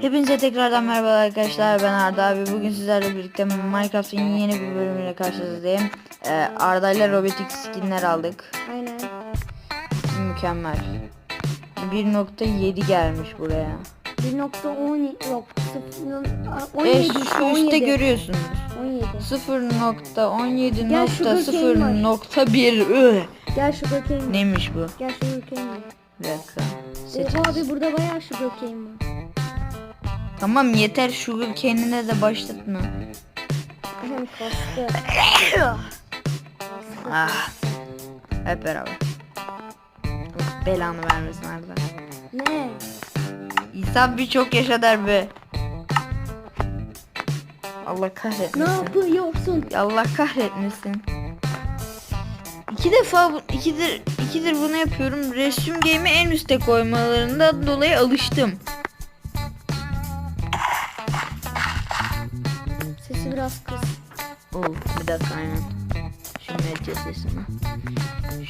Hepinize tekrardan merhaba arkadaşlar ben Arda abi bugün sizlerle birlikte Minecraft'ın yeni bir bölümüyle karşınızdayım ee, Arda ile Robotics skinler aldık Aynen. mükemmel 1.7 gelmiş buraya 1.10 yok. 0, e 17 şu işte üstte 17. görüyorsunuz 17. 0.17.0.1 Üh! Gel şu gökeyim. Neymiş bu? Gel şu gökeyim. Bir dakika Oha abi burada bayağı şu gökeyim var. Tamam yeter sugar cane'ine de başlatma kastı. ah. Hep beraber Allah belanı vermesin Arda Ne? İnsan bir çok yaşa der be. Allah Ne kahretmesin. yapıyorsun? Allah kahretmesin. İki defa bu, ikidir, ikidir bunu yapıyorum. Resim game'i en üste koymalarından dolayı alıştım. Biraz kız. Oh, bir dakika aynen. Şu medya sesini.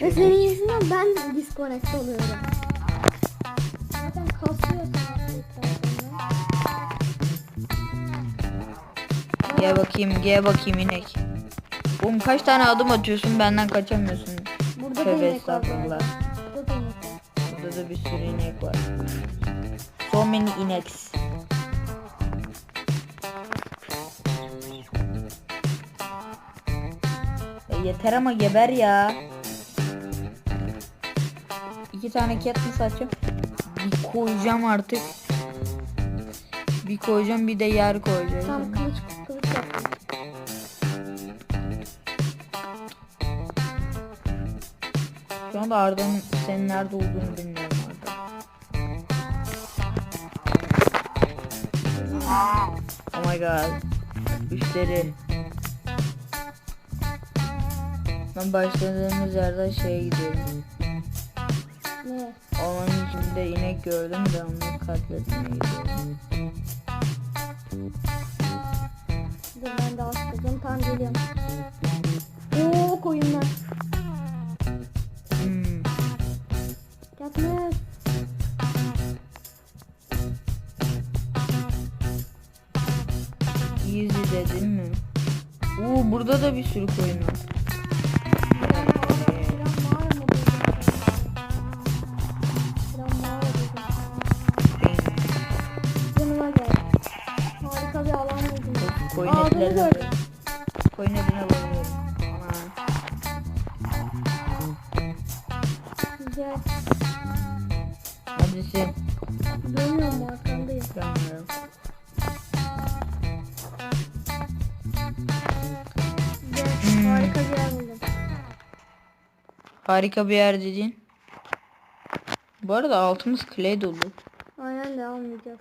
Ve senin yüzünden ben disconnect oluyorum. Zaten kasıyor Gel bakayım, gel bakayım inek. Oğlum kaç tane adım atıyorsun benden kaçamıyorsun. Burada da Tövbe estağfurullah. Burada da bir sürü inek var. So many ineks. Yeter ama geber ya. İki tane cat mı satacağım? Bir koyacağım artık. Bir koyacağım bir de yer koyacağım. Tam kılıç kılıç yaptım. Şu anda Arda'nın senin nerede olduğunu bilmiyorum Arda. Oh my god. Müşteri. Ben başladığımız yerden şeye gidiyorum. Ne? Ormanın içinde inek gördüm de onu katletmeye gidiyorum. Dur ben de açtım. Tam geliyorum. Oo koyunlar. Hmm. Yapma. Easy dedin mi? Oo burada da bir sürü koyun var. Koyun etine bayılıyorum. Gel. Neredesin? Görmüyorum arkandayım. Görmüyorum. Gel. Hmm. Harika bir yer buldum. Harika bir yer dedin. Bu arada altımız clay dolu. Aynen devam edeceğiz.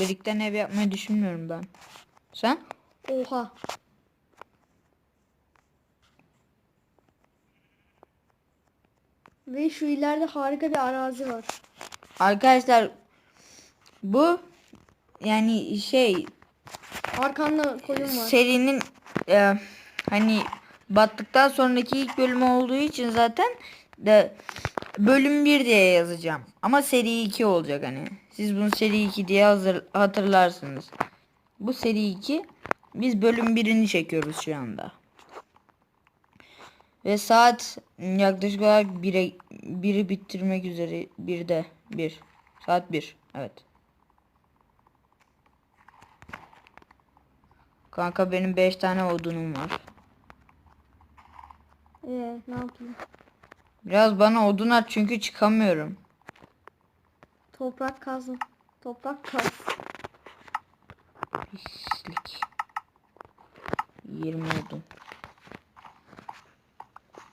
Birlikte ev yapmayı düşünmüyorum ben. Sen? Oha. Ve şu ileride harika bir arazi var. Arkadaşlar bu yani şey Arkanda koyun var. serinin e, hani battıktan sonraki ilk bölümü olduğu için zaten de bölüm 1 diye yazacağım. Ama seri 2 olacak hani. Siz bunu seri 2 diye hazır, hatırlarsınız. Bu seri 2 biz bölüm 1'ini çekiyoruz şu anda. Ve saat yaklaşık olarak 1'e 1'i bitirmek üzere 1'de 1. Saat 1. Evet. Kanka benim 5 tane odunum var. Ee, ne yapayım? Biraz bana odun at çünkü çıkamıyorum. Toprak kazın. Toprak kaz. Pislik. 20 odun.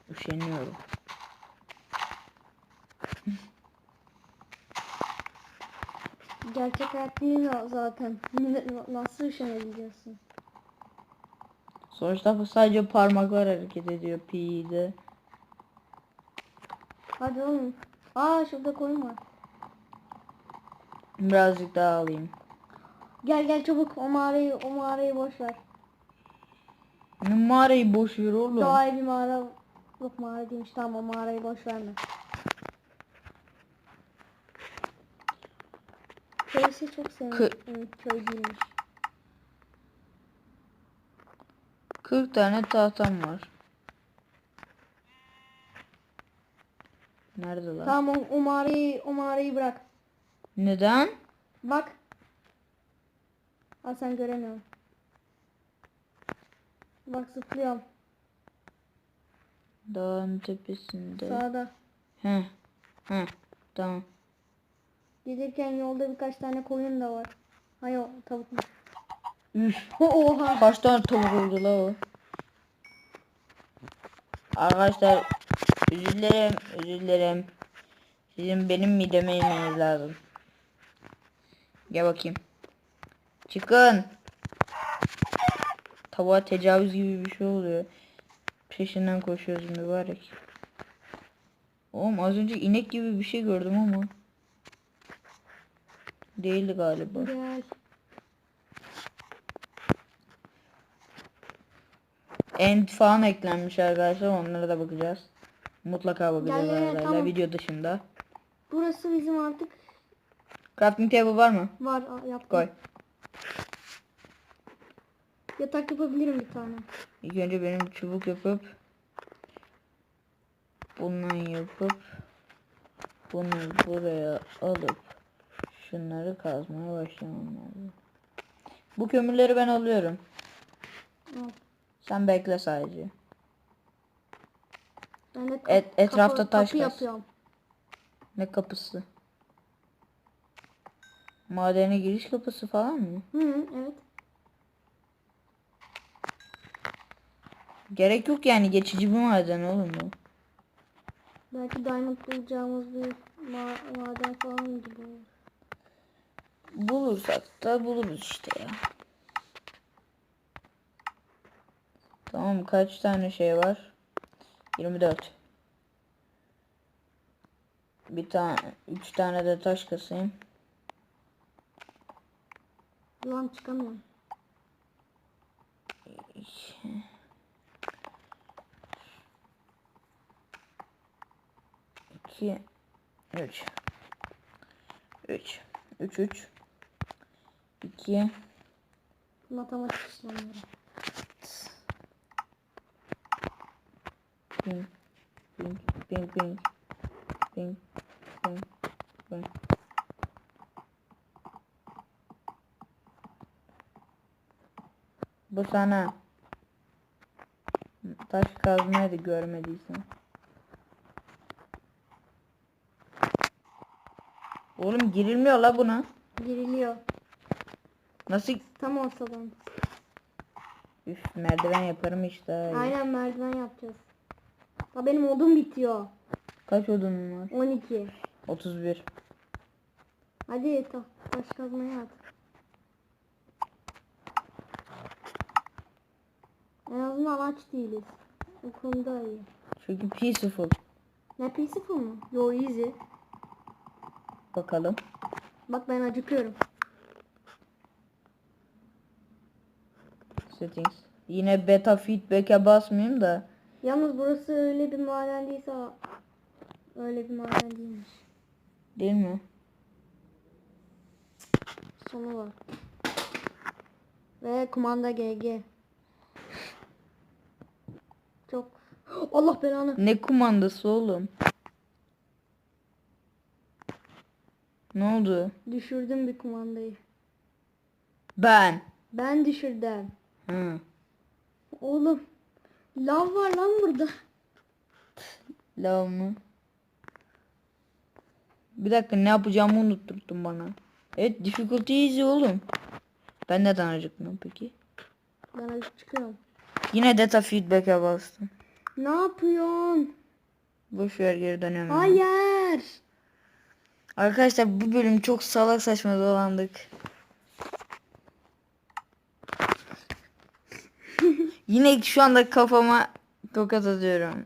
Üşeniyorum. Gerçek hayat değil zaten. Nasıl üşenebiliyorsun? Sonuçta bu sadece parmaklar hareket ediyor P'de. Hadi oğlum. Aa şurada koyun var. Birazcık daha alayım. Gel gel çabuk o mağarayı o mağarayı boş ver. Ne mağarayı boş ver oğlum. Daha bir mağara yok mağara değilmiş tamam o mağarayı boş verme. Köyse çok sevdim. Evet, köy değilmiş. 40 tane tahtam var. Nerede lan? Tamam o, o mağarayı, o mağarayı bırak. Neden? Bak. Aa sen göremiyorsun. Bak zıplıyorum. Dağın tepesinde. Sağda. He. He. Tamam. Gelirken yolda birkaç tane koyun da var. Hayır tavuk mu? Üf. Oha. Kaç tane tavuk oldu la o? Arkadaşlar özür dilerim, özür dilerim. Sizin benim mideme yemeniz lazım. Gel bakayım. Çıkın. Tavuğa tecavüz gibi bir şey oluyor. Peşinden koşuyoruz mübarek. Oğlum az önce inek gibi bir şey gördüm ama. Değildi galiba. Gel. End falan eklenmiş arkadaşlar onlara da bakacağız. Mutlaka bakacağız Gel, gel, tamam. video dışında. Burası bizim artık Crafting table var mı? var yaptım. Koy. Yatak yapabilirim bir tane. İlk önce benim çubuk yapıp bundan yapıp bunu buraya alıp şunları kazmaya başlamam lazım. Bu kömürleri ben alıyorum. Al. Sen bekle sadece. Ben de kap- Et- etrafta kapı- taş kapı kaz. yapıyorum. Ne kapısı? Madene giriş kapısı falan mı? Hı hı, evet. Gerek yok yani geçici bir maden oğlum bu. Belki diamond bulacağımız bir ma- maden falan gibi olur. Bulursak da buluruz işte ya. Tamam kaç tane şey var? 24. Bir tane, üç tane de taş kasayım. Lan çıkamıyorum. İki, üç. Üç. Üç, üç. İki. Matematik işlemleri. Ping, ping, ping, ping, ping, ping, ping. Bu sana. Taş kazmaydı görmediysen. Oğlum girilmiyor la buna. Giriliyor. Nasıl? Tam ortadan. Üf merdiven yaparım işte. Aynen merdiven yapacağız. Ha benim odun bitiyor. Kaç odunun var? 12. 31. Hadi ta taş kazmaya at. En azından aç değiliz. O konuda iyi. Çünkü peaceful. Ne peaceful mu? Yo easy. Bakalım. Bak ben acıkıyorum. Settings. Yine beta feedback'e basmayayım da. Yalnız burası öyle bir maden değilse öyle bir maden değilmiş. Değil mi? Sonu var. Ve kumanda GG. Çok Allah belanı. Ne kumandası oğlum? Ne oldu? Düşürdüm bir kumandayı. Ben. Ben düşürdüm. Hı. Oğlum. Lav var lan burada. Lav mı? Bir dakika ne yapacağımı unutturdun bana. Evet difficulty easy oğlum. Ben neden acıktım peki? Ben acık çıkıyorum. Yine data feedback'e bastım. Ne yapıyorsun? Boş ver geri dönemem. Hayır. Arkadaşlar bu bölüm çok salak saçma dolandık. Yine şu anda kafama tokat atıyorum.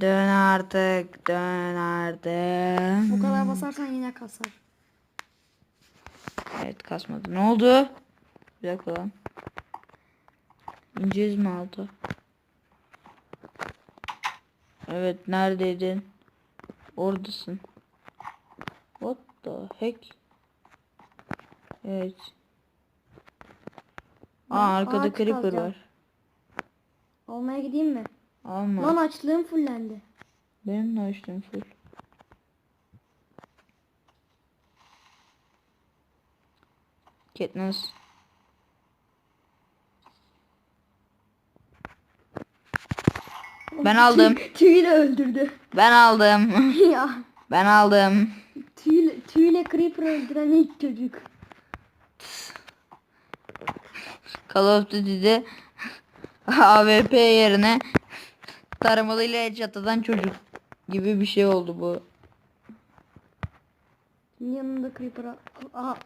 Dön artık, dön artık. O kadar basarsan yine kasar. Evet kasmadı. Ne oldu? Bir dakika lan. İneceğiz mi alta? Evet neredeydin? Oradasın. What the heck? Evet. Aa arkada ağaç creeper var. Almaya gideyim mi? Alma. Lan açlığım fullendi. Benim de açtım full. Katniss. Ben aldım. Tüy, tüyle öldürdü. Ben aldım. ya Ben aldım. tüyle, tüyle creeper öldüren ilk çocuk. Call of Duty'de AWP yerine taramalıyla çatıdan çocuk gibi bir şey oldu bu. Yanında creeper Aha,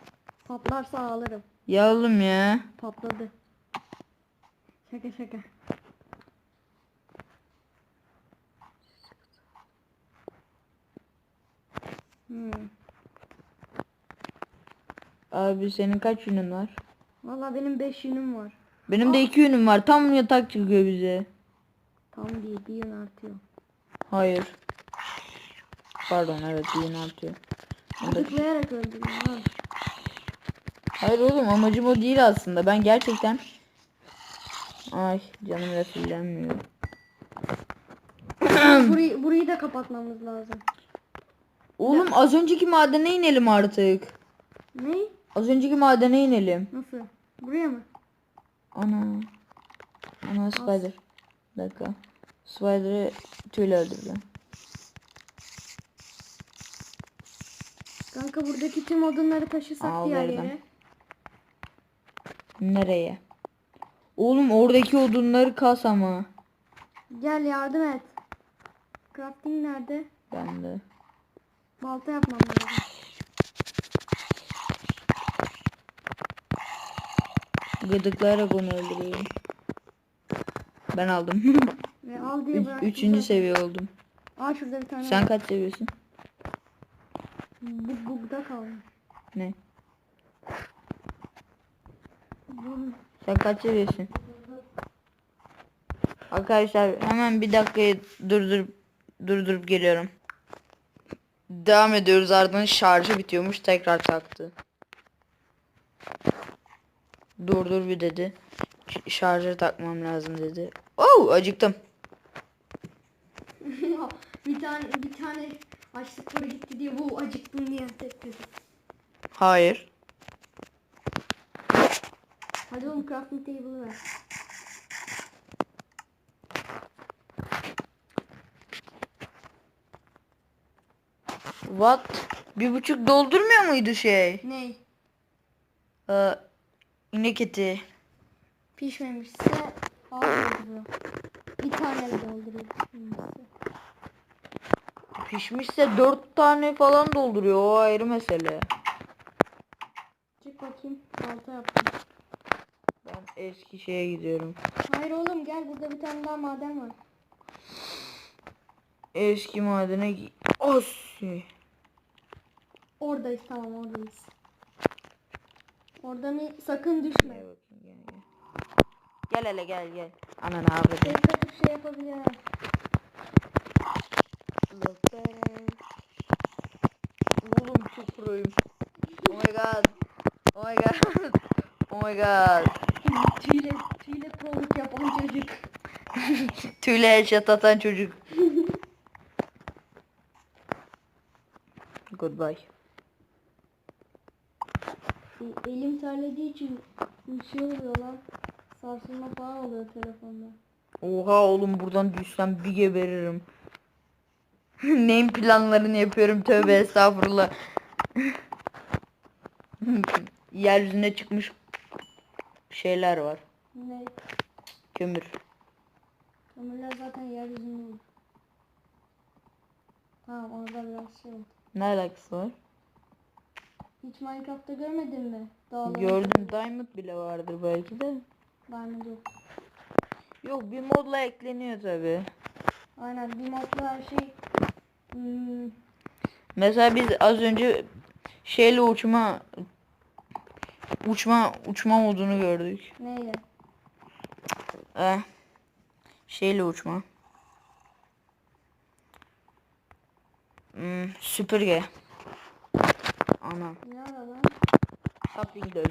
patlarsa ağlarım. Ya oğlum ya. Patladı. Şaka şaka. Hmm. Abi senin kaç yünün var? Valla benim 5 yünüm var. Benim de iki yünüm var. Tam yatak çıkıyor bize. Tam değil bir yün artıyor. Hayır. Pardon evet bir yün artıyor. Tıklayarak öldürdüm ha. Hayır oğlum amacım o değil aslında. Ben gerçekten... Ay canım refillenmiyor. burayı, burayı da kapatmamız lazım. Oğlum az önceki madene inelim artık. Ne? Az önceki madene inelim. Nasıl? Buraya mı? Ana. Ana spider. Bir dakika. Spider'ı tüyle öldüreceğim. Kanka buradaki tüm odunları taşısak Al diğer verdim. yere. Nereye? Oğlum oradaki odunları kas ama. Gel yardım et. Crafting nerede? Ben de. Balta yapmam lazım. Gıdıklayarak onu öldürüyorum. Ben aldım. Ve al diye Üç- bıraktım. üçüncü seviye oldum. Aa şurada bir tane Sen var. kaç seviyorsun? Bu bugda kalmış. Ne? Bu Sen kaç seviyorsun? Arkadaşlar hemen bir dakikayı durdurup durdurup geliyorum. Devam ediyoruz ardından şarjı bitiyormuş tekrar taktı. Durdur bir dedi. Ş- Şarjı takmam lazım dedi. Oo acıktım. bir tane bir tane açlık para gitti diye bu acıktım diye dedi. Hayır. Hadi oğlum crafting table'ı ver. What? Bir buçuk doldurmuyor muydu şey? Ney? Ee, inek eti. Pişmemişse al dolduruyor. Bir tane dolduruyor pişmemişse. Pişmişse dört tane falan dolduruyor. O ayrı mesele. Çık bakayım. Balta yaptım. Ben eski şeye gidiyorum. Hayır oğlum gel burada bir tane daha maden var. Eski madene Osi. Oradayız tamam oradayız. Oradan sakın düşme. Gel bakayım gel gel. Gel hele gel gel. Ananı avradım. Tek atıp şey yapabilir ha. Oğlum çok proyum. Oh my god. Oh my god. Oh my god. Tüyle, tüyle proluk yapan çocuk. Tüyle headshot atan çocuk. Goodbye. Elim terlediği için şey oluyor lan. Sarsılma falan oluyor telefonda. Oha oğlum buradan düşsem bir geberirim. Neyin planlarını yapıyorum tövbe estağfurullah. Yeryüzüne çıkmış şeyler var. Ne? Kömür. Kömürler zaten yeryüzünde olur. Tamam orada biraz şey oldu. Ne alakası var? Hiç Minecraft'ta görmedin mi? Dağları. Gördüm diamond bile vardır belki de. Diamond yok. Yok bir modla ekleniyor tabi. Aynen bir modla her şey hmm, Mesela biz az önce şeyle uçma uçma uçma modunu gördük. neyle? Eh, şeyle uçma. Hmm, süpürge. Ana. Ne ara lan? Tabii ki de.